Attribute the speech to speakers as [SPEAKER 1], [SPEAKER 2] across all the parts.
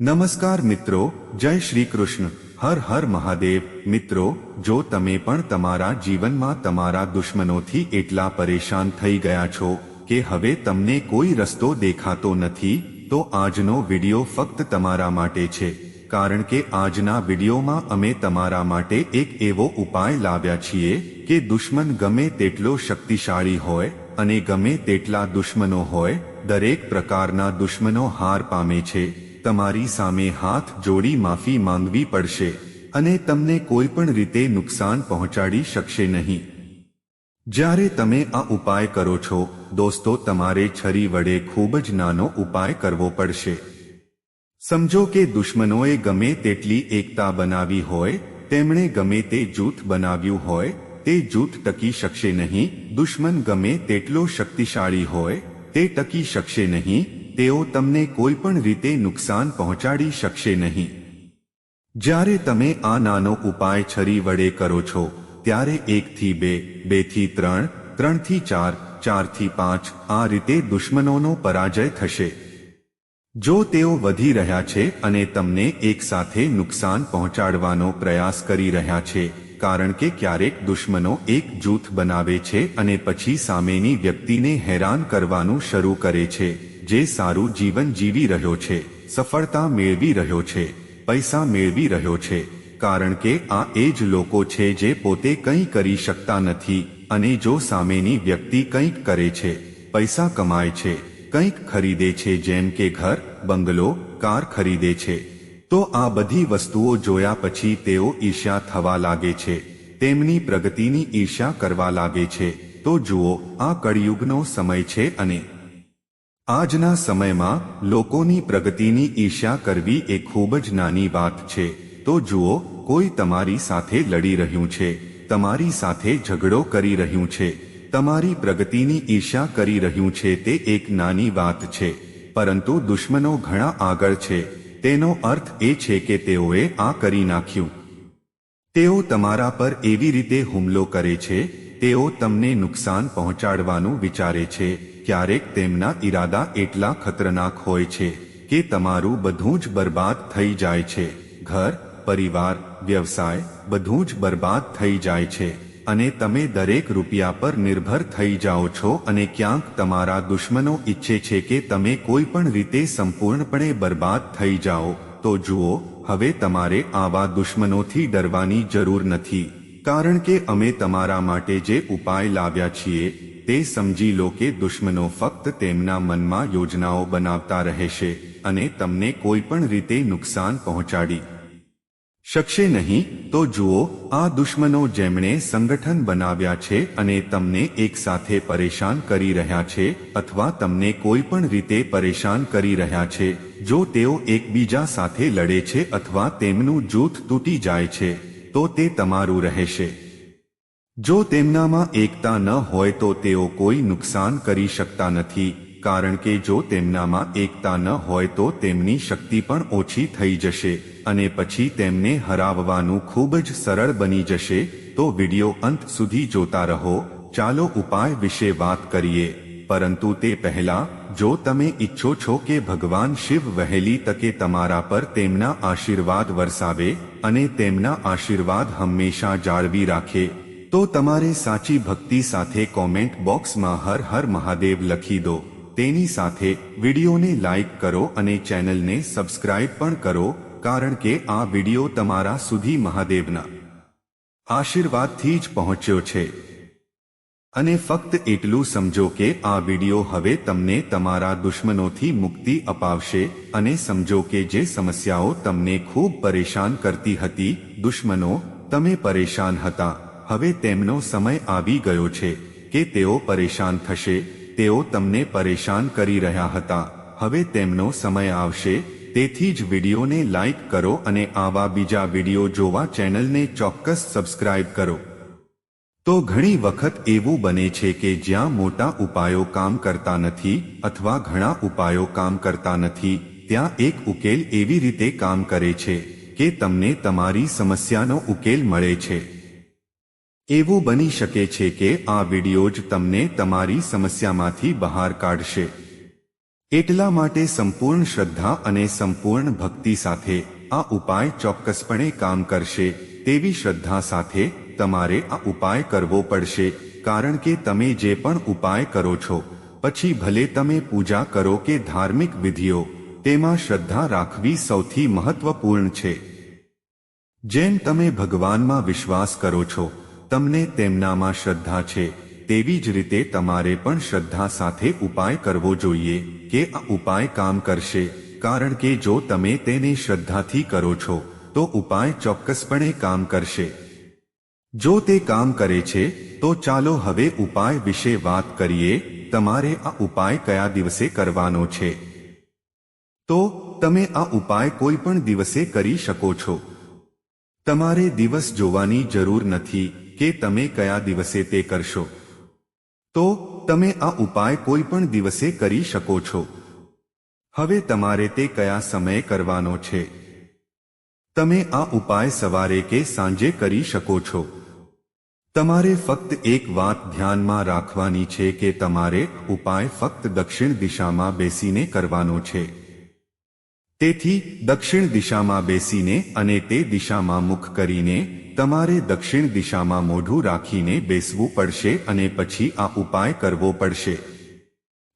[SPEAKER 1] નમસ્કાર મિત્રો, જય શ્રી કૃષ્ણ. હર હર મહાદેવ. મિત્રો, જો તમે પણ તમારા જીવનમાં તમારા દુશ્મનોથી એટલા પરેશાન થઈ ગયા છો કે હવે તમને કોઈ રસ્તો દેખાતો નથી, તો આજનો વિડિયો ફક્ત તમારા માટે છે. કારણ કે આજના વિડિયોમાં અમે તમારા માટે એક એવો ઉપાય લાવ્યા છીએ કે દુશ્મન ગમે તેટલો શક્તિશાળી હોય અને ગમે તેટલા દુશ્મનો હોય, દરેક પ્રકારના દુશ્મનો હાર પામે છે. તમારી સામે હાથ જોડી માફી માંગવી પડશે અને તમને કોઈ પણ રીતે નુકસાન પહોંચાડી શકશે નહીં. જ્યારે તમે આ ઉપાય કરો છો, દોસ્તો, તમારે છરી વડે ખૂબ જ નાનો ઉપાય કરવો પડશે. સમજો કે દુશ્મનોએ ગમે તેટલી એકતા બનાવી હોય, તેમણે ગમે તે જૂથ બનાવ્યું હોય, તે જૂથ ટકી શકશે નહીં. દુશ્મન ગમે તેટલો શક્તિશાળી હોય, તે ટકી શકશે નહીં. તેઓ તમને કોઈ પણ રીતે નુકસાન પહોંચાડી શકશે નહીં. જ્યારે તમે આ નાનો ઉપાય છરી વડે કરો છો, ત્યારે એકથી બે, બેથી ત્રણ, ત્રણથી ચાર, ચારથી પાંચ આ રીતે દુશ્મનોનો પરાજય થશે. જો તેઓ વધી રહ્યા છે અને તમને એક સાથે નુકસાન પહોંચાડવાનો પ્રયાસ કરી રહ્યા છે, કારણ કે ક્યારેક દુશ્મનો એક જૂથ બનાવે છે અને પછી સામેની વ્યક્તિને હેરાન કરવાનું શરૂ કરે છે. જે સારું જીવન જીવી રહ્યો છે, સફળતા મેળવી રહ્યો છે, પૈસા મેળવી રહ્યો છે, કારણ કે આ એ જ લોકો છે જે પોતે કંઈ કરી શકતા નથી અને જો સામેની વ્યક્તિ કંઈક કરે છે, પૈસા કમાય છે, કંઈક ખરીદે છે જેમ કે ઘર, બંગલો, કાર ખરીદે છે, તો આ બધી વસ્તુઓ જોયા પછી તેઓ ઈર્ષ્યા થવા લાગે છે, તેમની પ્રગતિની ઈર્ષ્યા કરવા લાગે છે, તો જુઓ આ કળિયુગનો સમય છે અને આજના સમયમાં લોકોની પ્રગતિની ઈર્ષ્યા કરવી એ ખૂબ જ નાની વાત છે. તો જુઓ, કોઈ તમારી સાથે લડી રહ્યું છે, તમારી સાથે ઝઘડો કરી રહ્યું છે, તમારી પ્રગતિની ઈર્ષ્યા કરી રહ્યું છે તે એક નાની વાત છે. પરંતુ દુશ્મનો ઘણા આગળ છે. તેનો અર્થ એ છે કે તેઓએ આ કરી નાખ્યું. તેઓ તમારા પર એવી રીતે હુમલો કરે છે તેઓ તમને નુકસાન પહોંચાડવાનું વિચારે છે. ક્યારેક તેમના ઈરાદા એટલા ખતરનાક હોય છે કે તમારું બધું જ બરબાદ થઈ જાય છે. ઘર, પરિવાર, વ્યવસાય, બધું જ બરબાદ થઈ જાય છે. અને તમે દરેક રૂપિયા પર નિર્ભર થઈ જાઓ છો અને ક્યાંક તમારા દુશ્મનો ઈચ્છે છે કે તમે કોઈ પણ રીતે સંપૂર્ણપણે બરબાદ થઈ જાઓ. તો જુઓ, હવે તમારે આવા દુશ્મનોથી ડરવાની જરૂર નથી. કારણ કે અમે તમારા માટે જે ઉપાય લાવ્યા છીએ, તે સમજી લો કે દુશ્મનો ફક્ત તેમના મનમાં યોજનાઓ બનાવતા રહેશે અને તમને કોઈ પણ રીતે નુકસાન પહોંચાડી શકશે નહીં. તો જુઓ, આ દુશ્મનો જેમણે સંગઠન બનાવ્યા છે અને તમને એકસાથે પરેશાન કરી રહ્યા છે અથવા તમને કોઈ પણ રીતે પરેશાન કરી રહ્યા છે, જો તેઓ એકબીજા સાથે લડે છે અથવા તેમનું જૂથ તૂટી જાય છે. તો તે તમારું રહેશે. જો તેમનામાં એકતા ન હોય તો તેઓ કોઈ નુકસાન કરી શકતા નથી, કારણ કે જો તેમનામાં એકતા ન હોય તો તેમની શક્તિ પણ ઓછી થઈ જશે અને પછી તેમને હરાવવાનું ખૂબ જ સરળ બની જશે, તો વિડિયો અંત સુધી જોતા રહો, ચાલો ઉપાય વિશે વાત કરીએ. પરંતુ તે પહેલા, જો તમે ઈચ્છો છો કે ભગવાન શિવ વહેલી તકે તમારા પર તેમના આશીર્વાદ વરસાવે અને તેમના આશીર્વાદ હંમેશા જાળવી રાખે. તો તમારે સાચી ભક્તિ સાથે કોમેન્ટ બોક્સમાં હર હર મહાદેવ લખી દો. તેની સાથે વિડીયોને લાઇક કરો અને ચેનલને સબસ્ક્રાઇબ પણ કરો, કારણ કે આ વીડિયો તમારા સુધી મહાદેવના આશીર્વાદથી જ પહોંચ્યો છે. અને ફક્ત એટલું સમજો કે આ વીડિયો હવે તમને તમારા દુશ્મનોથી મુક્તિ અપાવશે અને સમજો કે જે સમસ્યાઓ તમને ખૂબ પરેશાન કરતી હતી, દુશ્મનો, તમે પરેશાન હતા. હવે તેમનો સમય આવી ગયો છે કે તેઓ પરેશાન થશે, તેઓ તમને પરેશાન કરી રહ્યા હતા. હવે તેમનો સમય આવશે, તેથી જ વિડીયોને લાઇક કરો અને આવા બીજા વીડિયો જોવા ચેનલને ચોક્કસ સબસ્ક્રાઇબ કરો. તો ઘણી વખત એવું બને છે કે જ્યાં મોટા ઉપાયો કામ કરતા નથી અથવા ઘણા ઉપાયો કામ કરતા નથી, ત્યાં એક ઉકેલ એવી રીતે કામ કરે છે કે તમને તમારી સમસ્યાનો ઉકેલ મળે છે. એવું બની શકે છે કે આ વિડિયો જ તમને તમારી સમસ્યામાંથી બહાર કાઢશે. એટલા માટે સંપૂર્ણ શ્રદ્ધા અને સંપૂર્ણ ભક્તિ સાથે આ ઉપાય ચોક્કસપણે કામ કરશે, તેવી શ્રદ્ધા સાથે તમારે આ ઉપાય કરવો પડશે, કારણ કે તમે જે પણ ઉપાય કરો છો, પછી ભલે તમે પૂજા કરો કે ધાર્મિક વિધિઓ, તેમાં શ્રદ્ધા રાખવી સૌથી મહત્વપૂર્ણ છે. જેમ તમે ભગવાનમાં વિશ્વાસ કરો છો, તમને તેમનામાં શ્રદ્ધા છે, તેવી જ રીતે તમારે પણ શ્રદ્ધા સાથે ઉપાય કરવો જોઈએ, કે આ ઉપાય કામ કરશે, કારણ કે જો તમે તેને શ્રદ્ધાથી કરો છો, તો ઉપાય ચોક્કસપણે કામ કરશે. જો તે કામ કરે છે, તો ચાલો હવે ઉપાય વિશે વાત કરીએ, તમારે આ ઉપાય કયા દિવસે કરવાનો છે? તો, તમે આ ઉપાય કોઈ પણ દિવસે કરી શકો છો. તમારે દિવસ જોવાની જરૂર નથી કે તમે કયા દિવસે તે કરશો. તો, તમે આ ઉપાય કોઈ પણ દિવસે કરી શકો છો. હવે તમારે તે કયા સમયે કરવાનો છે? તમે આ ઉપાય સવારે કે સાંજે કરી શકો છો? તમારે ફક્ત એક વાત ધ્યાનમાં રાખવાની છે કે તમારે ઉપાય ફક્ત દક્ષિણ દિશામાં બેસીને કરવાનો છે. તેથી, દક્ષિણ દિશામાં બેસીને અને તે દિશામાં મુખ કરીને તમારે દક્ષિણ દિશામાં મોઢું રાખીને બેસવું પડશે અને પછી આ ઉપાય કરવો પડશે.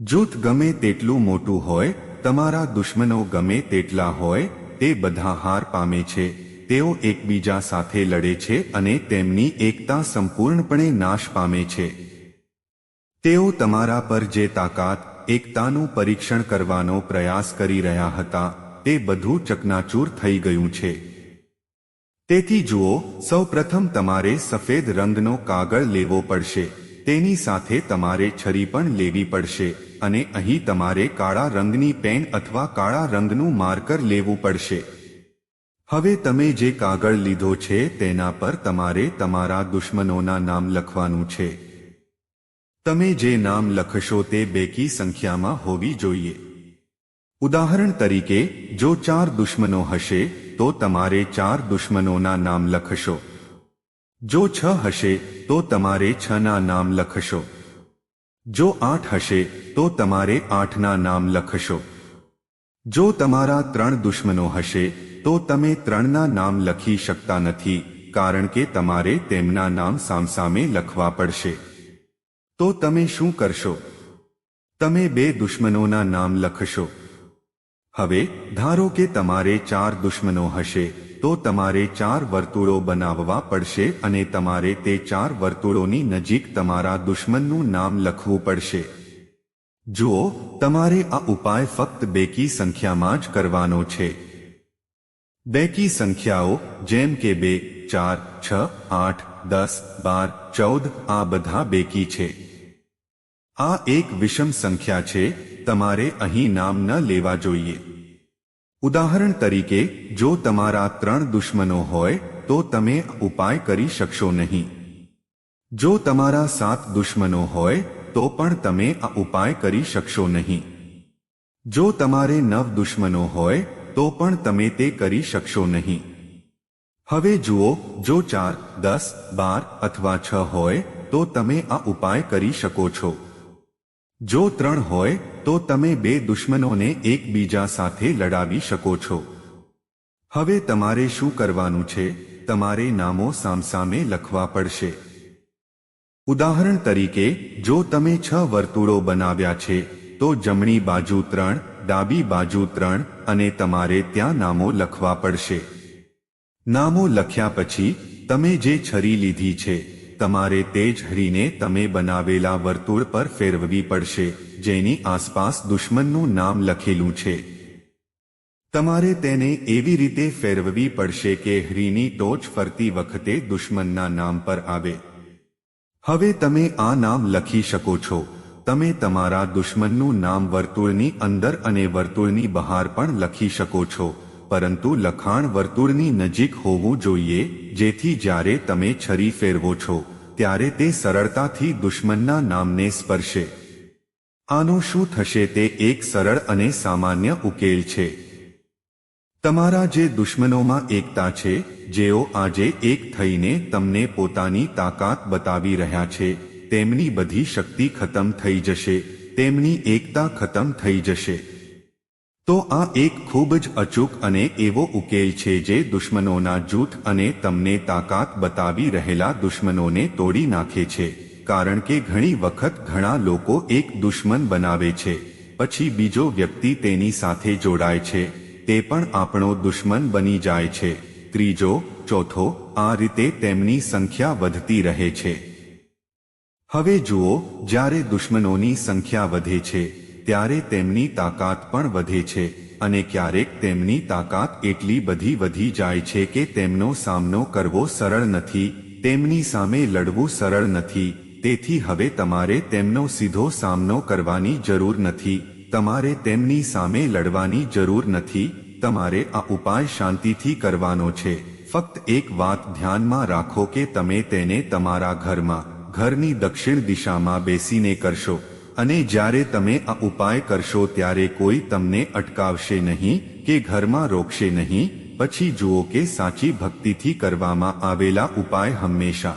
[SPEAKER 1] જૂથ ગમે તેટલું મોટું હોય, તમારા દુશ્મનો ગમે તેટલા હોય, તે બધા હાર પામે છે. તેઓ એકબીજા સાથે લડે છે અને તેમની એકતા સંપૂર્ણપણે નાશ પામે છે. તેઓ તમારા પર જે તાકાત, એકતાનું પરીક્ષણ કરવાનો પ્રયાસ કરી રહ્યા હતા, તે બધું ચકનાચૂર થઈ ગયું છે. તેથી જુઓ, સૌપ્રથમ તમારે સફેદ રંગનો કાગળ લેવો પડશે, તેની સાથે તમારે છરી પણ લેવી પડશે, અને અહીં તમારે કાળા રંગની પેન અથવા કાળા રંગનું માર્કર લેવું પડશે. હવે તમે જે કાગળ લીધો છે તેના પર તમારે તમારા દુશ્મનોના નામ લખવાનું છે. તમે જે નામ લખશો તે બેકી સંખ્યામાં હોવી જોઈએ. ઉદાહરણ તરીકે, જો ચાર દુશ્મનો હશે, તો તમારે ચાર દુશ્મનોના નામ લખશો. જો છ હશે, તો તમારે છના નામ લખશો. જો આઠ હશે, તો તમારે આઠના નામ લખશો. જો તમારા ત્રણ દુશ્મનો હશે તો તમે ત્રણના નામ લખી શકતા નથી, કારણ કે તમારે તેમના નામ સામસામે લખવા પડશે. તો તમે શું કરશો? તમે બે દુશ્મનોના નામ લખશો. હવે, ધારો કે તમારે ચાર દુશ્મનો હશે, તો તમારે ચાર વર્તુળો બનાવવા પડશે અને તમારે તે ચાર વર્તુળોની નજીક તમારા દુશ્મનનું નામ લખવું પડશે. જુઓ, તમારે આ ઉપાય ફક્ત બેકી સંખ્યામાં જ કરવાનો છે. બેકી સંખ્યાઓ જેમ કે બે, ચાર, છ, આઠ, દસ, બાર, ચૌદ, આ બધા બેકી છે. આ એક વિષમ સંખ્યા છે, તમારે અહીં નામ ન લેવા જોઈએ. ઉદાહરણ તરીકે, જો તમારા ત્રણ દુશ્મનો હોય, તો તમે ઉપાય કરી શકશો નહીં. જો તમારા સાત દુશ્મનો હોય, તો પણ તમે આ ઉપાય કરી શકશો નહીં. જો તમારે નવ દુશ્મનો હોય તો પણ તમે તે કરી શકશો નહીં. હવે જુઓ, જો ચાર, દસ, બાર અથવા છ હોય, તો તમે આ ઉપાય કરી શકો છો. જો ત્રણ હોય, તો તમે બે દુશ્મનોને એકબીજા સાથે લડાવી શકો છો. હવે તમારે શું કરવાનું છે? તમારે નામો સામસામે લખવા પડશે. ઉદાહરણ તરીકે, જો તમે છ વર્તુળો બનાવ્યા છે, તો જમણી બાજુ ત્રણ ડાબી બાજુ ત્રણ અને તમારે ત્યાં નામો લખવા પડશે. નામો લખ્યા પછી, તમે જે છરી લીધી છે, તમારે તે જ હરીને તમે બનાવેલા વર્તુળ પર ફેરવવી પડશે, જેની આસપાસ દુશ્મનનું નામ લખેલું છે. તમારે તેને એવી રીતે ફેરવવી પડશે કે હરીની ટોચ ફરતી વખતે દુશ્મનના નામ પર આવે. હવે તમે આ નામ લખી શકો છો. તમે તમારા દુશ્મનનું નામ વર્તુળની અંદર અને વર્તુળની બહાર પણ લખી શકો છો. પરંતુ લખાણ વર્તુળની નજીક હોવું જોઈએ, જેથી જ્યારે તમે છરી ફેરવો છો, ત્યારે તે સરળતાથી દુશ્મનના નામને સ્પર્શે. આનું શું થશે તે એક સરળ અને સામાન્ય ઉકેલ છે. તમારા જે દુશ્મનોમાં એકતા છે, જેઓ આજે એક થઈને તમને પોતાની તાકાત બતાવી રહ્યા છે તેમની બધી શક્તિ ખતમ થઈ જશે, તેમની એકતા ખતમ થઈ જશે. તો આ એક ખૂબ જ અચૂક અને એવો ઉકેલ છે જે દુશ્મનોના જૂથ અને તમને તાકાત બતાવી રહેલા દુશ્મનોને તોડી નાખે છે, કારણ કે ઘણી વખત ઘણા લોકો એક દુશ્મન બનાવે છે, પછી બીજો વ્યક્તિ તેની સાથે જોડાય છે, તે પણ આપણો દુશ્મન બની જાય છે. ત્રીજો, ચોથો, આ રીતે તેમની સંખ્યા વધતી રહે છે. હવે જુઓ, જ્યારે દુશ્મનોની સંખ્યા વધે છે, ત્યારે તેમની તાકાત પણ વધે છે અને ક્યારેક તેમની તાકાત એટલી બધી વધી જાય છે કે તેમનો સામનો કરવો સરળ નથી, તેમની સામે લડવું સરળ નથી, તેથી હવે તમારે તેમનો સીધો સામનો કરવાની જરૂર નથી, તમારે તેમની સામે લડવાની જરૂર નથી, તમારે આ ઉપાય શાંતિથી કરવાનો છે. ફક્ત એક વાત ધ્યાનમાં રાખો કે તમે તેને તમારા ઘરમાં ઘરની દક્ષિણ દિશામાં બેસીને કરશો. અને જ્યારે તમે આ ઉપાય કરશો ત્યારે કોઈ તમને અટકાવશે નહીં કે ઘરમાં રોકશે નહીં. પછી જુઓ કે સાચી ભક્તિથી કરવામાં આવેલા ઉપાય હંમેશા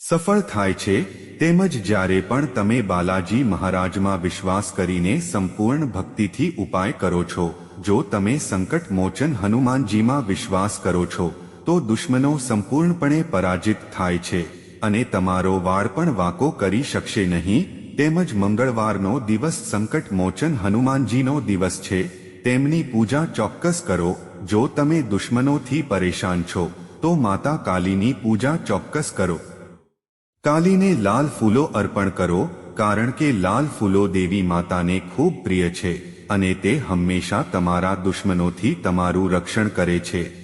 [SPEAKER 1] સફળ થાય છે. તેમજ જ્યારે પણ તમે બાલાજી મહારાજમાં વિશ્વાસ કરીને સંપૂર્ણ ભક્તિથી ઉપાય કરો છો. જો તમે સંકટ મોચન હનુમાનજીમાં વિશ્વાસ કરો છો, તો દુશ્મનો સંપૂર્ણપણે પરાજિત થાય છે. અને તમારો વાળ પણ વાંકો કરી શકશે નહીં, તેમજ મંગળવારનો દિવસ સંકટ મોચન હનુમાનજીનો દિવસ છે, તેમની પૂજા ચોક્કસ કરો, જો તમે દુશ્મનોથી પરેશાન છો, તો માતા કાલીની પૂજા ચોક્કસ કરો. કાલીને લાલ ફૂલો અર્પણ કરો, કારણ કે લાલ ફૂલો દેવી માતાને ખૂબ પ્રિય છે, અને તે હંમેશા તમારા દુશ્મનોથી તમારું રક્ષણ કરે છે.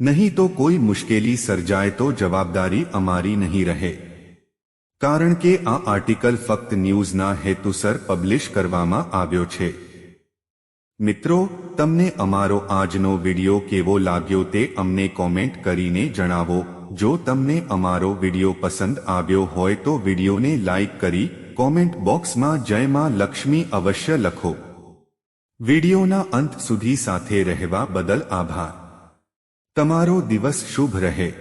[SPEAKER 1] નહીં તો કોઈ મુશ્કેલી સર્જાય તો જવાબદારી અમારી નહીં રહે. કારણ કે આ આર્ટિકલ ફક્ત ન્યૂઝના હેતુસર પબ્લિશ કરવામાં આવ્યો છે. મિત્રો, તમને અમારો આજનો વિડિયો કેવો લાગ્યો તે અમને કોમેન્ટ કરીને જણાવો. જો તમને અમારો વિડિયો પસંદ આવ્યો હોય તો વિડિયોને લાઇક કરી કોમેન્ટ બોક્સમાં જય માં લક્ષ્મી અવશ્ય લખો. વિડિયોના અંત સુધી સાથે રહેવા બદલ આભાર. તમારો દિવસ શુભ રહે.